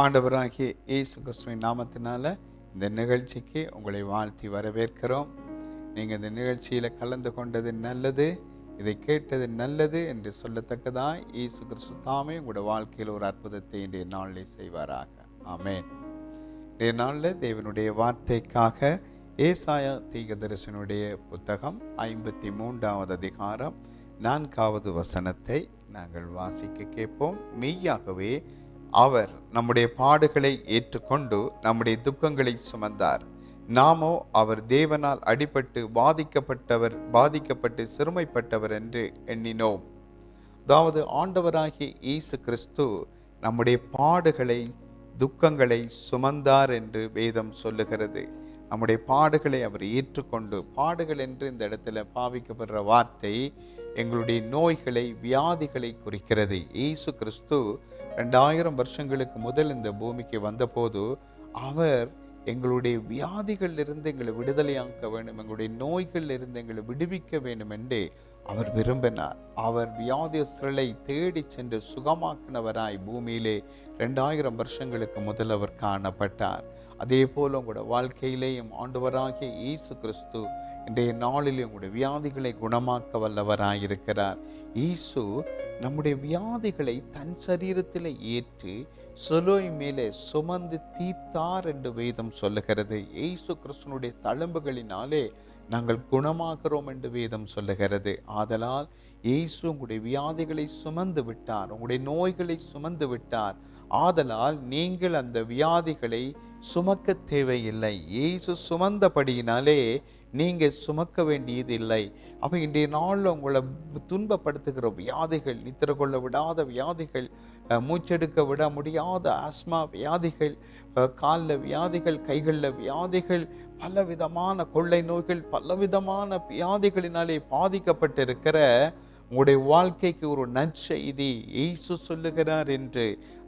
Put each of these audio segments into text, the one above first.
ஆண்டவராகிய இயேசு கிறிஸ்துவின் நாமத்தினால இந்த நிகழ்ச்சிக்கு உங்களை வாழ்த்தி வரவேற்கிறோம். நீங்கள் இந்த நிகழ்ச்சியில் கலந்து கொண்டது நல்லது இதை கேட்டது நல்லது என்று சொல்லத்தக்கதான் இயேசு கிறிஸ்து தாமே உங்களோட வாழ்க்கையில் ஒரு அற்புதத்தை இன்றைய நாளில் செய்வாராக. ஆமேன். இன்றைய நாளில் தேவனுடைய வார்த்தைக்காக ஏசாயா தீகதரிசனுடைய புத்தகம் ஐம்பத்தி மூன்றாவது அதிகாரம் நான்காவது வசனத்தை நாங்கள் வாசிக்க கேட்போம். மெய்யாகவே அவர் நம்முடைய பாடுகளை ஏற்றுக்கொண்டு நம்முடைய துக்கங்களை சுமந்தார். நாமோ அவர் தேவனால் அடிபட்டு பாதிக்கப்பட்டவர் பாதிக்கப்பட்டு சிறுமைப்பட்டவர் என்று எண்ணினோம். அதாவது ஆண்டவராகிய இயேசு கிறிஸ்து நம்முடைய பாடுகளை துக்கங்களை சுமந்தார் என்று வேதம் சொல்லுகிறது. நம்முடைய பாடுகளை அவர் ஏற்றுக்கொண்டு பாடுகள் என்று இந்த இடத்துல பாவிக்கப்படுற வார்த்தை எங்களுடைய நோய்களை வியாதிகளை குறிக்கிறது. இயேசு கிறிஸ்து ரெண்டாயிரம் வருஷங்களுக்கு முதல் இந்த பூமிக்கு வந்தபோது அவர் எங்களுடைய வியாதிகளிலிருந்து எங்களை விடுதலையாக்க வேண்டும் எங்களுடைய நோய்களில் இருந்து எங்களை விடுவிக்க வேண்டும் என்று அவர் விரும்பினார். அவர் வியாதிஸ்தர்களை தேடி சென்று சுகமாக்கினவராய் பூமியிலே ரெண்டாயிரம் வருஷங்களுக்கு முதல் அவர் காணப்பட்டார். அதே போல் உங்களோட வாழ்க்கையிலேயும் ஆண்டவராகிய இயேசு கிறிஸ்து இன்றைய நாளிலே உங்களுடைய வியாதிகளை குணமாக்க வல்லவராயிருக்கிறார். இயேசு நம்முடைய வியாதிகளை தன் சரீரத்தில் ஏற்று சொலோய் மேலே சுமந்து தீர்த்தார் என்று வேதம் சொல்லுகிறது. ஏசு கிறிஸ்துனுடைய தழும்புகளினாலே நாங்கள் குணமாகிறோம் என்று வேதம் சொல்லுகிறது. ஆதலால் இயேசு உங்களுடைய வியாதிகளை சுமந்து விட்டார் உங்களுடைய நோய்களை சுமந்து விட்டார். ஆதலால் நீங்கள் அந்த வியாதிகளை சுமக்க தேவையில்லை. இயேசு சுமந்தபடியினாலே நீங்கள் சுமக்க வேண்டியது இல்லை. அப்போ இன்றைய நாளில் உங்களை துன்பப்படுத்துகிற வியாதிகள் நித்திர கொள்ள விடாத வியாதிகள் மூச்செடுக்க விட முடியாத ஆஸ்மா வியாதிகள் காலில் வியாதிகள் கைகளில் வியாதிகள் பலவிதமான கொள்ளை நோய்கள் பலவிதமான வியாதிகளினாலே பாதிக்கப்பட்டிருக்கிற உங்களுடைய வாழ்க்கைக்கு ஒரு நற்செய்தி இயேசு சொல்லுகிறார் என்று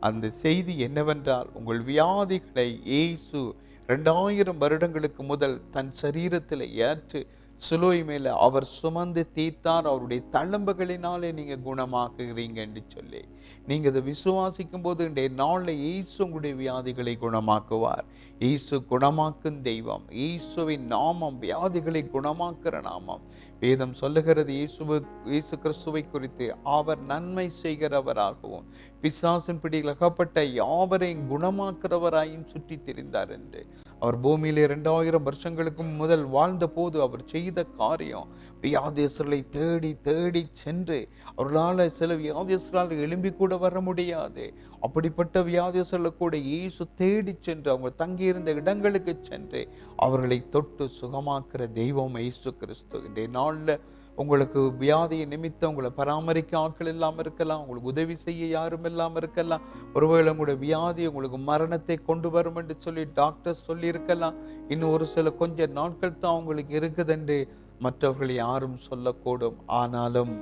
அந்த செய்தி என்னவென்றால் உங்கள் வியாதிகளை இயேசு ரெண்டாயிரம் வருடங்களுக்கு முதல் தன் சரீரத்தில் ஏற்று சிலுவை மேலே அவர் சுமந்து தீர்த்தார். அவருடைய தழும்புகளினாலே நீங்கள் குணமாக்குகிறீங்க என்று சொல்லி நீங்கள் இதை விசுவாசிக்கும் போது இன்றைய நாளில் இயேசு உங்களுடைய வியாதிகளை குணமாக்குவார். இயேசு குணமாக்கும் தெய்வம் இயேசுவின் நாமம் வியாதிகளை குணமாக்குற நாமம். வேதம் சொல்லுகிறது இயேசுவு இயேசு கிறிஸ்துவை குறித்து அவர் நன்மை செய்கிறவராகவும் பிசாசின் பிடியில் அகப்பட்ட யாவரையும் குணமாக்குறவராயும் சுற்றி தெரிந்தார் என்று. அவர் பூமியில் இரண்டாயிரம் வருஷங்களுக்கும் முதல் வாழ்ந்த போது அவர் செய்த காரியம் வியாதேசர்களை தேடி தேடி சென்று அவர்களால் சில வியாதேசரால் எழும்பி கூட வர முடியாது. அப்படிப்பட்ட வியாதேசர்களை கூட இயேசு தேடி சென்று அவங்க தங்கியிருந்த இடங்களுக்கு சென்று அவர்களை தொட்டு சுகமாக்குற தெய்வம் இயேசு கிறிஸ்து. இன்றைய நாளில் உங்களுக்கு வியாதியை நிமித்தம் உங்களை பராமரிக்க ஆட்கள் இல்லாமல் இருக்கலாம் உங்களுக்கு உதவி செய்ய யாரும் இல்லாமல் இருக்கலாம். ஒருவேளை உங்களுடைய வியாதி உங்களுக்கு மரணத்தை கொண்டு வரும் என்று சொல்லி டாக்டர் சொல்லியிருக்கலாம். இன்னும் ஒரு சில கொஞ்ச நாட்கள் தான் உங்களுக்கு இருக்குதுஎன்று மற்றவர்கள் யாரும் சொல்லக்கூடும். ஆனாலும்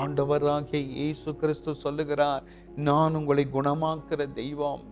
ஆண்டவராகிய இயேசு கிறிஸ்து சொல்லுகிறார் நான் உங்களை குணமாக்குற தெய்வம்.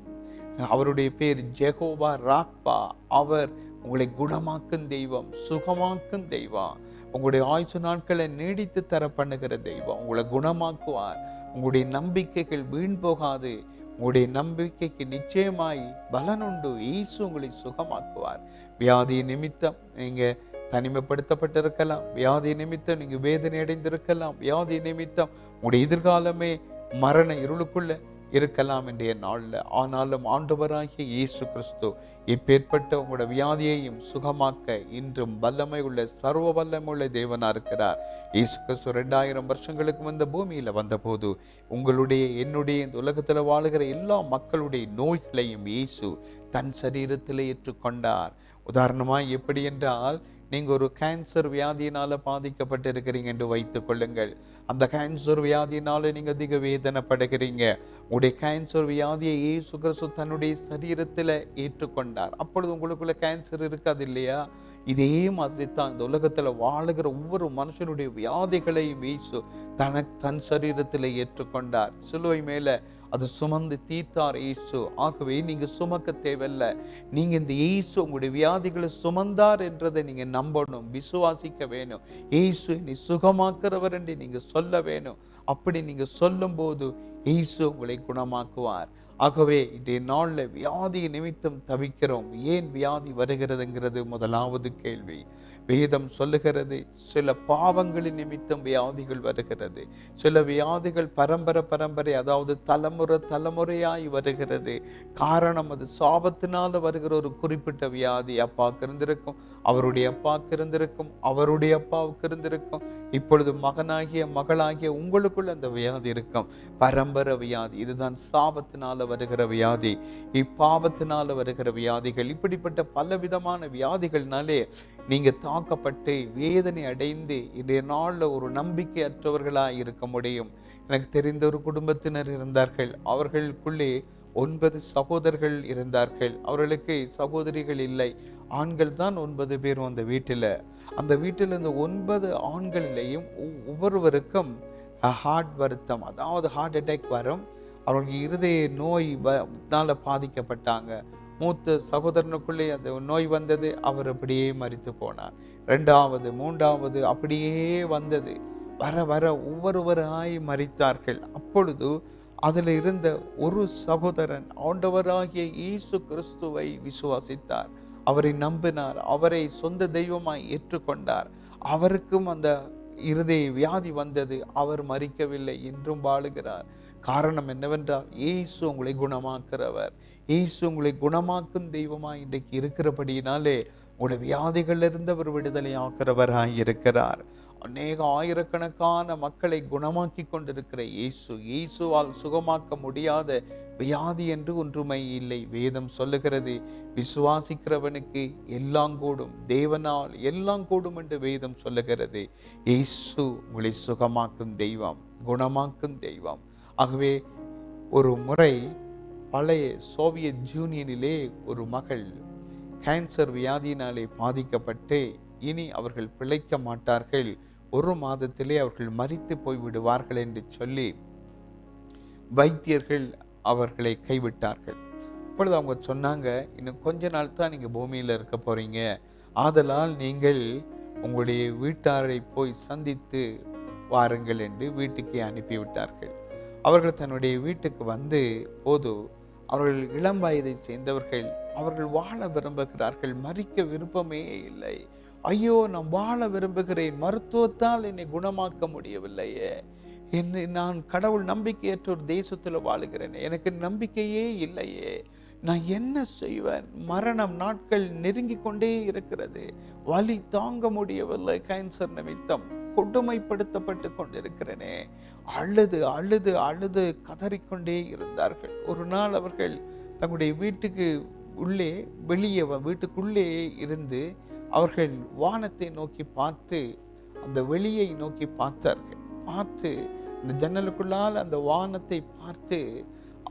அவருடைய பேர் ஜெகோவா ராப்பா அவர் உங்களை குணமாக்கும் தெய்வம் சுகமாக்கும் தெய்வம். உங்களுடைய ஆயுசு நாட்களை நீடித்து தர பண்ணுகிற தெய்வம். உங்களை குணமாக்குவார். உங்களுடைய நம்பிக்கைகள் வீண் போகாது. உங்களுடைய நம்பிக்கைக்கு நிச்சயமாய் பலனுண்டு இயேசு உங்களை சுகமாக்குவார். வியாதி நிமித்தம் நீங்கள் தனிமைப்படுத்தப்பட்டிருக்கலாம். வியாதி நிமித்தம் நீங்கள் வேதனை அடைந்திருக்கலாம் வியாதி நிமித்தம் உங்களுடைய எதிர்காலமே மரண இருளுக்குள்ள இருக்கலாம் இன்றைய நாளில். ஆனாலும் ஆண்டவராகிய இயேசு கிறிஸ்து இப்பேற்பட்ட உங்களோட வியாதியையும் சுகமாக்க இன்றும் வல்லமை உள்ள சர்வ வல்லமுள்ள தேவனாக இருக்கிறார். இயேசு கிறிஸ்து ரெண்டாயிரம் வருஷங்களுக்கு வந்த பூமியில் வந்தபோது உங்களுடைய என்னுடைய இந்த உலகத்தில் வாழுகிற எல்லா மக்களுடைய நோய்களையும் இயேசு தன் சரீரத்தில் ஏற்றுக்கொண்டார். உதாரணமாக எப்படி என்றால் நீங்கள் ஒரு கேன்சர் வியாதியினால் பாதிக்கப்பட்டிருக்கிறீங்க என்று வைத்துக் கொள்ளுங்கள். அந்த கேன்சர் வியாதியினால் நீங்கள் அதிக வேதனைப்படுகிறீங்க உங்களுடைய கேன்சர் வியாதியை இயேசு கிறிஸ்து தன்னுடைய சரீரத்தில் ஏற்றுக்கொண்டார். அப்பொழுது உங்களுக்குள்ள கேன்சர் இருக்காது இல்லையா? இதே மாதிரி தான் இந்த உலகத்தில் வாழுகிற ஒவ்வொரு மனுஷனுடைய வியாதிகளையும் வீசு தனக்கு தன் சரீரத்தில் ஏற்றுக்கொண்டார். சிலுவை மேலே அது சுமந்து தீர்த்தார் இயேசு. ஆகவே நீங்கள் சுமக்க தேவையில்ல. நீங்கள் இந்த இயேசு உங்களுடைய வியாதிகளை சுமந்தார் என்றதை நீங்கள் நம்பணும் விசுவாசிக்க வேணும். இயேசு நீ சுகமாக்குறவர் என்று நீங்கள் சொல்ல வேணும். அப்படி நீங்கள் சொல்லும்போது இயேசு உங்களை குணமாக்குவார். ஆகவே இன்றைய நாளில் வியாதி நிமித்தம் தவிக்கிறோம். ஏன் வியாதி வருகிறதுங்கிறது முதலாவது கேள்வி. வேதம் சொல்லுகிறது. சில பாவங்களின் நிமித்தம் வியாதிகள் வருகிறது. சில வியாதிகள் பரம்பரை பரம்பரை அதாவது தலைமுறை தலைமுறையாய் வருகிறது. காரணம் அது சாபத்தினால் வருகிற ஒரு குறிப்பிட்ட வியாதி அப்பாவுக்கு இருந்திருக்கும் அவருடைய அப்பாவுக்கு இருந்திருக்கும் அவருடைய அப்பாவுக்கு இருந்திருக்கும். இப்பொழுது மகனாகிய மகளாகிய உங்களுக்குள்ள அந்த வியாதி இருக்கும். பரம்பரை வியாதி இதுதான் சாபத்தினால வருகிற வியாதி. இப்பாவத்தினால வருகிற வியாதிகள் இப்படிப்பட்ட பல விதமான வியாதிகள்னாலே நீங்க தாக்கப்பட்டு வேதனை அடைந்து இன்றைய நாளில் ஒரு நம்பிக்கையற்றவர்களாக இருக்க முடியும். எனக்கு தெரிந்த ஒரு குடும்பத்தினர் இருந்தார்கள். அவர்களுக்குள்ளே ஒன்பது சகோதரர்கள் இருந்தார்கள். அவர்களுக்கு சகோதரிகள் இல்லை. ஆண்கள் தான் ஒன்பது பேரும் அந்த வீட்டில். அந்த வீட்டில் இருந்த ஒன்பது ஆண்களிலேயும் ஒவ்- ஒவ்வொருவருக்கும் ஹார்ட் வருத்தம். அதாவது ஹார்ட் அட்டாக் வரும். அவர்களுக்கு இருதய நோய் வ பாதிக்கப்பட்டாங்க. மூத்த சகோதரனுக்குள்ளே அந்த நோய் வந்தது. அவர் அப்படியே மறித்து போனார். ரெண்டாவது மூன்றாவது அப்படியே வந்தது. வர வர ஒவ்வொருவராய் மறித்தார்கள் அப்பொழுது அதில் இருந்த ஒரு சகோதரன் ஆண்டவராகிய இயேசு கிறிஸ்துவை விசுவாசித்தார். அவரை நம்பினார். அவரை சொந்த தெய்வமாய் ஏற்றுக்கொண்டார். அவருக்கும் அந்த இருதய வியாதி வந்தது. அவர் மறிக்கவில்லை என்றும் வாழுகிறார். காரணம் என்னவென்றால் இயேசு உங்களை குணமாக்குறவர். இயேசு உங்களை குணமாக்கும் தெய்வமாய் இன்றைக்கு இருக்கிறபடியினாலே உங்களுடைய வியாதிகளிலிருந்து அவர் விடுதலை ஆக்கிறவராக இருக்கிறார். அநேக ஆயிரக்கணக்கான மக்களை குணமாக்கி கொண்டிருக்கிற இயேசு இயேசுவால் சுகமாக்க முடியாத வியாதி என்று ஒன்றுமை இல்லை. வேதம் சொல்லுகிறது விசுவாசிக்கிறவனுக்கு எல்லாம் கூடும் தேவனால் எல்லாம் கூடும் என்று வேதம் சொல்லுகிறது. இயேசு உங்களை சுகமாக்கும் தெய்வம் குணமாக்கும் தெய்வம். ஆகவே ஒரு முறை பழைய சோவியத் யூனியனிலே ஒரு மகள் கேன்சர் வியாதியினாலே பாதிக்கப்பட்டு இனி அவர்கள் பிழைக்க மாட்டார்கள். ஒரு மாதத்திலே அவர்கள் மறித்து போய் விடுவார்கள் என்று சொல்லி வைத்தியர்கள் அவர்களை கைவிட்டார்கள். இப்பொழுது அவங்க சொன்னாங்க இன்னும் கொஞ்ச நாள் தான் நீங்கள் பூமியில் இருக்க போகிறீங்க ஆதலால் நீங்கள் உங்களுடைய வீட்டாரை போய் சந்தித்து வாருங்கள் என்று வீட்டுக்கே அனுப்பிவிட்டார்கள் அவர்கள் தன்னுடைய வீட்டுக்கு வந்து போது அவர்கள் இளம் வயதை சேர்ந்தவர்கள் அவர்கள் வாழ விரும்புகிறார்கள் மறிக்க விருப்பமே இல்லை. ஐயோ நான் வாழ விரும்புகிறேன். மருத்துவத்தால் என்னை குணமாக்க முடியவில்லையே. என்னை நான் கடவுள் நம்பிக்கையற்ற ஒரு தேசத்தில் வாழுகிறேன். எனக்கு நம்பிக்கையே இல்லையே. நான் என்ன செய்வேன்? மரணம் நாட்கள் நெருங்கி கொண்டே இருக்கிறது. வலி தாங்க முடியவில்லை. கேன்சர் நிமித்தம் கொடுமைப்படுத்தப்பட்டு கொண்டிருக்கிறேனே. அழுது அழுது அழுது கதறிக்கொண்டே இருந்தார்கள். ஒரு நாள் அவர்கள் தங்களுடைய வீட்டுக்கு உள்ளே வெளியே வ- வீட்டுக்குள்ளே இருந்து அவர்கள் வானத்தை நோக்கி பார்த்து அந்த வெளியை நோக்கி பார்த்தார்கள். பார்த்து இந்த ஜன்னலுக்குள்ளால் அந்த வானத்தை பார்த்து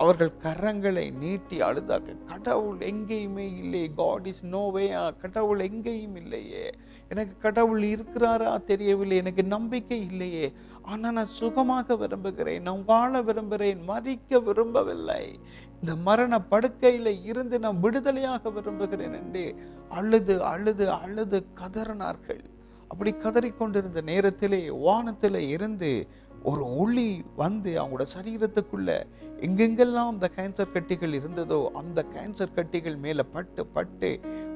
அவர்கள் கரங்களை நீட்டி அழுதார்கள். கடவுள் எங்கேயுமே இல்லை காட் இஸ் நோவேயா கடவுள் எங்கேயும் இல்லையே. எனக்கு கடவுள் இருக்கிறாரா தெரியவில்லை எனக்கு நம்பிக்கை இல்லையே. ஆனால் நான் சுகமாக விரும்புகிறேன் நான் வாழ விரும்புகிறேன் மறிக்க விரும்பவில்லை. இந்த மரண படுக்கையில் இருந்து நான் விடுதலையாக விரும்புகிறேன் என்று அழுது அழுது அழுது கதறினார்கள். அப்படி கதறிக்கொண்டிருந்த நேரத்திலே வானத்தில் இருந்து ஒரு ஒளி வந்து அவங்களோட சரீரத்துக்குள்ள எங்கெங்கெல்லாம் அந்த கேன்சர் கட்டிகள் இருந்ததோ அந்த கேன்சர் கட்டிகள் மேலே பட்டு பட்டு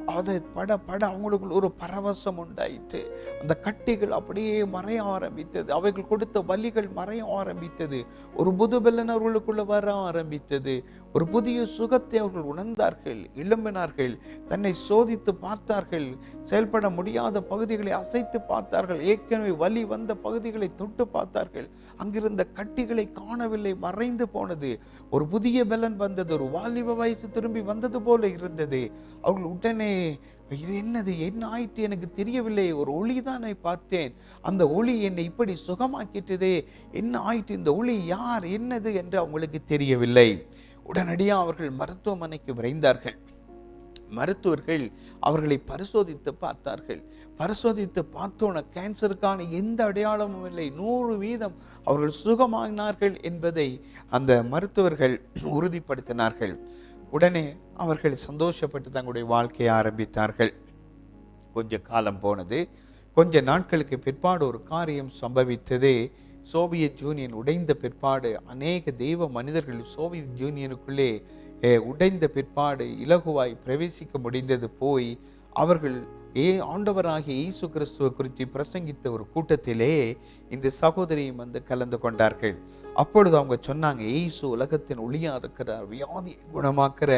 அதை பட பட அவங்களுக்குள்ள ஒரு பரவசம் உண்டாயிற்று. அந்த கட்டிகள் அப்படியே மறைய ஆரம்பித்தது. அவைகள் கொடுத்த வலிகள் மறைய ஆரம்பித்தது. ஒரு புதுபெல்லன் அவர்களுக்குள்ள வர ஆரம்பித்தது. ஒரு புதிய சுகத்தை அவர்கள் உணர்ந்தார்கள் இளம்பினார்கள் தன்னை சோதித்து பார்த்தார்கள் செயல்பட முடியாத பகுதிகளை அசைத்து பார்த்தார்கள் ஏற்கனவே வலி வந்த பகுதிகளை தொட்டு பார்த்தார்கள் அங்கிருந்த கட்டிகளை காணவில்லை மறைந்து போனது. ஒரு புதிய பலன் வந்தது ஒரு வாலிப வயசு திரும்பி வந்தது போல இருந்தது. அவர்கள் உடனே இது என்னது? என்ன ஆயிற்று? எனக்கு தெரியவில்லை. ஒரு ஒளி தானே பார்த்தேன். அந்த ஒளி என்னை இப்படி சுகமாக்கிட்டதே. என்ன ஆயிற்று? இந்த ஒளி யார்? என்னது? என்று அவங்களுக்கு தெரியவில்லை. உடனடியாக அவர்கள் மருத்துவமனைக்கு விரைந்தார்கள். மருத்துவர்கள் அவர்களை பரிசோதித்து பார்த்தார்கள். பரிசோதித்து பார்த்தோன கேன்சருக்கான எந்த அடையாளமும் இல்லை. நூறு வீதம் அவர்கள் சுகமாகினார்கள் என்பதை அந்த மருத்துவர்கள் உறுதிப்படுத்தினார்கள். உடனே அவர்கள் சந்தோஷப்பட்டு தங்களுடைய வாழ்க்கையை ஆரம்பித்தார்கள். கொஞ்ச காலம் போனது. கொஞ்ச நாட்களுக்கு பிற்பாடு ஒரு காரியம் சம்பவித்தது. சோவியத் யூனியன் உடைந்த பிற்பாடு அநேக தெய்வ மனிதர்கள் சோவியத் யூனியனுக்குள்ளே உடைந்த பிற்பாடு இலகுவாய் பிரவேசிக்க முடிந்தது போய் அவர்கள் ஏ ஆண்டவராகிய இயேசு கிறிஸ்துவ குறித்து பிரசங்கித்த ஒரு கூட்டத்திலே இந்த சகோதரியும் வந்து கலந்து கொண்டார்கள். அப்பொழுது அவங்க சொன்னாங்க இயேசு உலகத்தின் ஒளியா இருக்கிறார் வியாதியை குணமாக்குற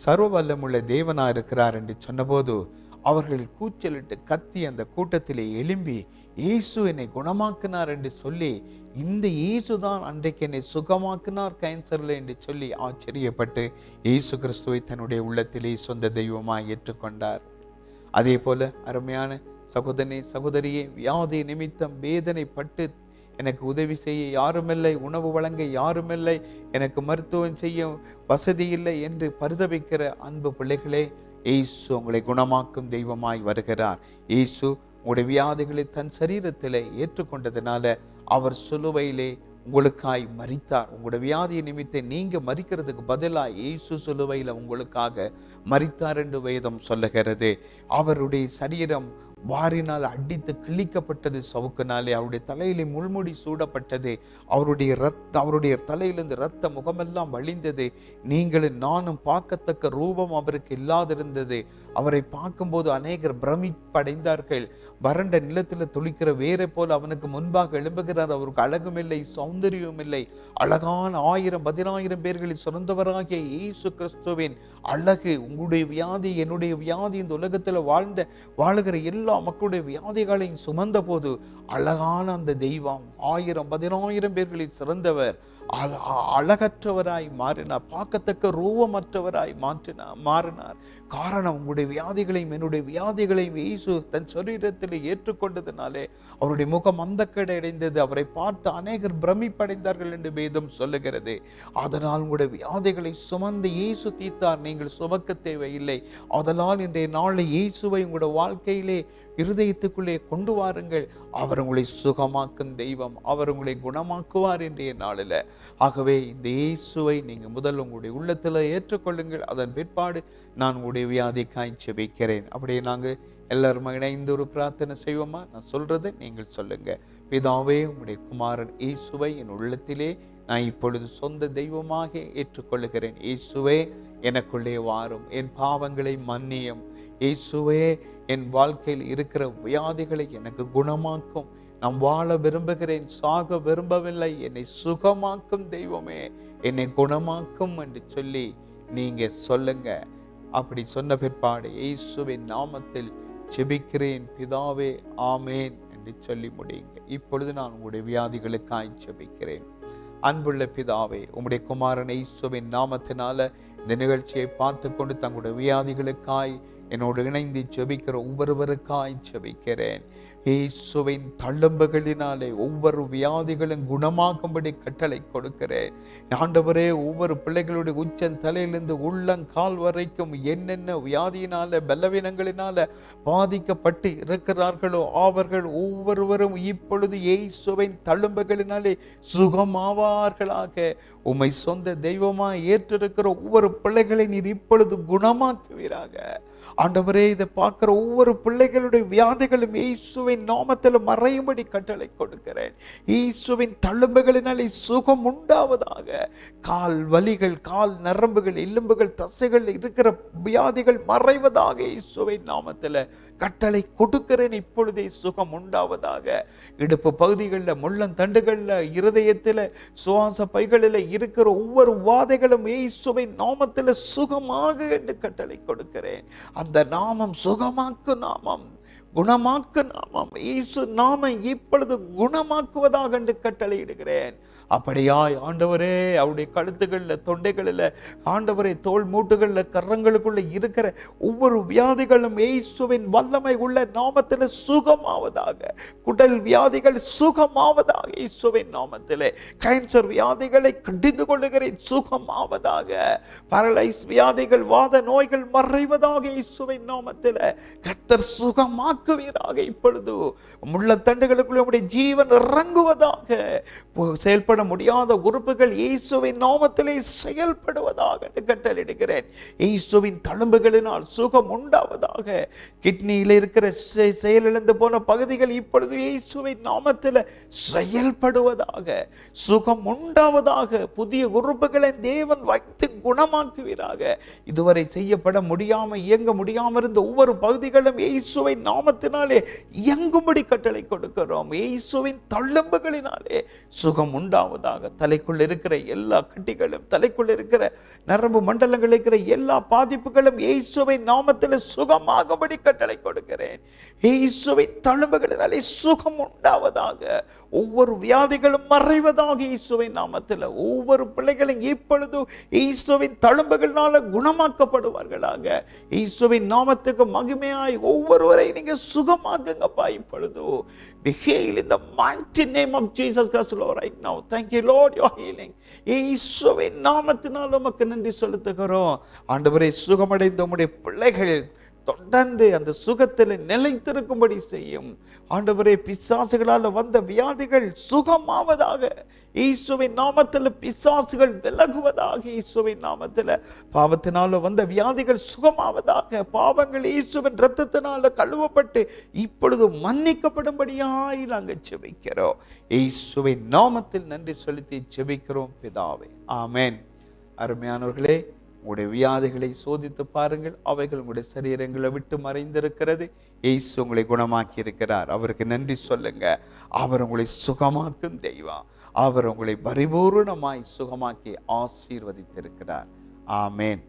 சர்வ வல்லமுள்ள தேவனா இருக்கிறார் என்று சொன்னபோது அவர்கள் கூச்சலிட்டு கத்தி அந்த கூட்டத்திலே எழும்பி இயேசு என்னை குணமாக்கினார் என்று சொல்லி இந்த இயேசு தான் அன்றைக்கு என்னை சுகமாக்கினார் கேன்சரில் என்று சொல்லி ஆச்சரியப்பட்டு இயேசு கிறிஸ்துவை தன்னுடைய உள்ளத்திலே சொந்த தெய்வமாய் ஏற்றுக்கொண்டார். அதே போல அருமையான சகோதரனே சகோதரியே வியாதி நிமித்தம் வேதனைப்பட்டு எனக்கு உதவி செய்ய யாருமில்லை உணவு வழங்க யாருமில்லை எனக்கு மருத்துவம் செய்ய வசதி இல்லை என்று பரிதவிக்கிற அன்பு பிள்ளைகளே இயேசு உங்களை குணமாக்கும் தெய்வமாய் வருகிறார். இயேசு உங்களுடைய வியாதிகளை தன் சரீரத்திலே ஏற்றுக்கொண்டதுனால அவர் சிலுவையிலே உங்களுக்காய் மரித்தார். உங்களுடைய வியாதியை நிமித்தம் நீங்க மறிக்கிறதுக்கு பதிலாக இயேசு சிலுவையில் உங்களுக்காக மறித்தார் என்று வேதம் சொல்லுகிறது. அவருடைய சரீரம் வாரினால் அடித்து கிழிக்கப்பட்டது சவுக்கினாலே அவருடைய தலையிலே முள்முடி சூடப்பட்டது அவருடைய ரத்தம் அவருடைய தலையிலிருந்து ரத்த முகமெல்லாம் வழிந்தது. நீங்களும் நானும் பார்க்கத்தக்க ரூபம் அவருக்கு இல்லாதிருந்தது. அவரை பார்க்கும்போது அநேகர் பிரமிப்படைந்தார்கள். வறண்ட நிலத்தில் துளிக்கிற வேரை போல் அவனுக்கு முன்பாக எழும்புகிறார். அவருக்கு அழகும் இல்லை சௌந்தரியம் இல்லை. அழகான ஆயிரம் பதினாயிரம் பேர்களில் சிறந்தவராகிய இயேசு கிறிஸ்துவின் அழகு உங்களுடைய வியாதி என்னுடைய வியாதி இந்த உலகத்தில் வாழ்ந்த வாழுகிற எல்லா மக்களுடைய வியாதிகளையும் சுமந்த போது அழகான அந்த தெய்வம் ஆயிரம் பதினாயிரம் பேர்களில் சிறந்தவர். அழகற்றவராய் மாறினார். பார்க்கத்தக்க ரூபமற்றவராய் மாற்றினார் மாறினார். காரணம் உங்களுடைய வியாதிகளையும் என்னுடைய வியாதிகளையும் இயேசு தன் சரீரத்தில் ஏற்றுக்கொண்டதுனாலே அவருடைய முகம் அந்தக்கடை அடைந்தது. அவரை பார்த்து அநேகர் பிரமிப்படைந்தார்கள் என்று வேதம் சொல்லுகிறது. அதனால் உங்களுடைய வியாதிகளை சுமந்து இயேசு தீர்த்தார். நீங்கள் சுமக்க தேவையில்லை. அதனால் இன்றைய நாளில் இயேசுவை உங்களுடைய வாழ்க்கையிலே இருதயத்துக்குள்ளே கொண்டு வாருங்கள். அவர் உங்களை சுகமாக்கும் தெய்வம். அவர் உங்களை குணமாக்குவார் இன்றைய நாளில். ஆகவே இந்த இயேசுவை நீங்கள் முதல் உங்களுடைய உள்ளத்தில் ஏற்றுக்கொள்ளுங்கள். அதன் பிற்பாடு நான் உங்களுடைய வியாதிக்காய் செபிக்கிறேன் அப்படியே நாங்கள் எல்லாரும் இணைந்து ஒரு பிரார்த்தனை செய்வோமா? நான் சொல்கிறத நீங்கள் சொல்லுங்கள் பிதாவே உங்களுடைய குமாரன் இயேசுவை என் உள்ளத்திலே நான் இப்பொழுது சொந்த தெய்வமாக ஏற்றுக்கொள்ளுகிறேன். இயேசுவே எனக்குள்ளே வாரும். என் பாவங்களை மன்னியும். இயேசுவே என் வாழ்க்கையில் இருக்கிற வியாதிகளை எனக்கு குணமாக்கும். நான் வாழ விரும்புகிறேன் சாக விரும்பவில்லை. என்னை சுகமாக்கும் தெய்வமே என்னை குணமாக்கும் என்று சொல்லி நீங்க சொல்லுங்க. அப்படி சொன்ன பிற்பாடு இயேசுவின் நாமத்தில் செபிக்கிறேன் பிதாவே ஆமேன் என்று சொல்லி முடியுங்க. இப்பொழுது நான் உங்களுடைய வியாதிகளுக்காய் செபிக்கிறேன் அன்புள்ள பிதாவே உம்முடைய குமாரன் இயேசுவின் நாமத்தினால இந்த நிகழ்ச்சியை பார்த்து கொண்டு தங்களுடைய வியாதிகளுக்காய் என்னோடு இணைந்து ஜெபிக்கிற ஒவ்வொருவருக்காய் ஜெபிக்கிறேன். இயேசுவின் தள்ளும்புகளினாலே ஒவ்வொரு வியாதிகளும் குணமாகும்படி கட்டளை கொடுக்கிறேன். ஆண்டவரே ஒவ்வொரு பிள்ளைகளுடைய உச்சன் தலையிலிருந்து உள்ளங்கால் வரைக்கும் என்னென்ன வியாதியினால பலவீனங்களினால பாதிக்கப்பட்டு இருக்கிறார்களோ அவர்கள் ஒவ்வொருவரும் இப்பொழுது இயேசுவின் தழும்புகளினாலே சுகமாவார்களாக. உம்மை சொந்த தெய்வமாக ஏற்றிருக்கிற ஒவ்வொரு பிள்ளைகளை நீர் இப்பொழுது குணமாக்குவீராக. ஆண்டவரே இதை பார்க்கிற ஒவ்வொரு பிள்ளைகளுடைய வியாதிகளும் இயேசுவின் நாமத்தில் மறையும்படி கட்டளை கொடுக்கிறேன். இயேசுவின் தழும்புகளினாலே சுகம் உண்டாவதாக. கால் வலிகள் கால் நரம்புகள் எலும்புகள் தசைகள் இருக்கிற வியாதிகள் மறைவதாக இயேசுவின் நாமத்தில் கட்டளை கொடுக்கிறேன் இப்பொழுதே சுகம் உண்டாவதாக. இடுப்பு பகுதிகளில் முள்ளந்தண்டுகளில் இருதயத்தில் சுவாச பைகளில் இருக்கிற ஒவ்வொரு வாதைகளும் இயேசுவின் நாமத்தில் சுகமாக என்று கட்டளை கொடுக்கிறேன். அந்த நாமம் சுகமாக்கு நாமம் குணமாக்கு நாமம். இயேசு நாமம் இப்பொழுது குணமாக்குவதாக என்று கட்டளையிடுகிறேன். அப்படியாய் ஆண்டவரே அவருடைய கழுத்துகளில் தொண்டைகளில் ஆண்டவரே தோல் மூட்டுகளில் கரங்களுக்குள்ளே இருக்கிற ஒவ்வொரு வியாதிகளும் ஏசுவின் வல்லமை உள்ள நாமத்தில் சுகமாவதாக குடல் வியாதிகள் சுகமாவதாக இயேசுவின் நாமத்தில் கேன்சர் வியாதிகளை கடிந்து கொள்ளுகிறேன் சுகமாவதாக பரலைஸ் வியாதிகள் வாத நோய்கள் மறைவதாக இயேசுவின் நாமத்தில் கத்தர் சுகமாக்குவீராக இப்பொழுது முள்ளத்தண்டுகளுக்குள்ளே தண்டுகளுக்குள்ள ஜீவன் இறங்குவதாக செயல்பட செயல்பட முடியாத உறுப்புகள் இயேசுவின் நாமத்திலே செயல்படுவதாக கட்டளிடுகிறேன் இயேசுவின் தழும்புகளினால் சுகம் உண்டாவதாக. கிட்னியில் இருக்கிற செயலிழந்து போன பகுதிகள் இப்பொழுது இயேசுவின் நாமத்தில் செயல்படுவதாக சுகம் உண்டாவதாக புதிய உறுப்புகளை தேவன் வைத்து குணமாக்குவீராக. இதுவரை செய்யப்பட முடியாமல் இயங்க முடியாமல் இருந்த ஒவ்வொரு பகுதிகளும் இயேசுவின் நாமத்தினாலே இயங்கும்படி கட்டளை கொடுக்கிறோம். இயேசுவின் தள்ளும்புகளினாலே சுகம் உண்டா முதலாவதாக தலைக்குள் இருக்கிற எல்லா கட்டிகளும் தலைக்குள் இருக்கிற நரம்பு மண்டலங்கள் இருக்கிற எல்லா பாதிப்புகளும் இயேசுவை நாமத்தில் சுகமாகும்படி கட்டளை கொடுக்கிறேன். இயேசுவை தழும்புகளினாலே சுகம் உண்டாவதாக ஒவ்வொரு வியாதிகளும் மறைவதாக இயேசுவின் நாமத்தில் ஒவ்வொரு பிள்ளைகளும் இப்பொழுது இயேசுவின் தழும்புகளால் குணமாக்கப்படுவார்களாக. இயேசுவின் நாமத்துக்கு மகிமையாய் ஒவ்வொருவரை நீங்கள் சுகமாக்குங்கப்பா இப்பொழுது. The heal in the mighty name of Jesus Christ Lord right now. Thank you Lord you're healing இயேசுவின் நாமத்தினால் உமக்கு நன்றி செலுத்துகிறோம். ஆண்டவரே சுகமடைந்த உம்முடைய பிள்ளைகள் தொடர்ந்து அந்த சுகத்தில் நிலைத்திருக்கும்படி செய்யும். ஆண்டவரே பிசாசுகளால் வந்த வியாதிகள் சுகமாவதாக. இயேசுவின் நாமத்தில் பிசாசுகள் விலகுவதாக இயேசுவின் நாமத்தில். பாவத்தினால வந்த வியாதிகள் சுகமாவதாக பாவங்கள் இயேசுவின் இரத்தத்தினால கழுவப்பட்டு இப்பொழுது மன்னிக்கப்படும்படியாய் நாங்கள் ஜெபிக்கிறோம். இயேசுவின் நாமத்தில் நன்றி செலுத்தி செபிக்கிறோம் பிதாவே. ஆமேன். அருமையானவர்களே உங்களுடைய வியாதிகளை சோதித்து பாருங்கள். அவைகள் உங்களுடைய சரீரங்களை விட்டு மறைந்திருக்கிறது. இயேசு உங்களை குணமாக்கி இருக்கிறார் அவருக்கு நன்றி சொல்லுங்க. அவர் உங்களை சுகமாக்கும் தெய்வம். அவர் உங்களை பரிபூரணமாய் சுகமாக்கி ஆசீர்வதித்திருக்கிறார். ஆமேன்.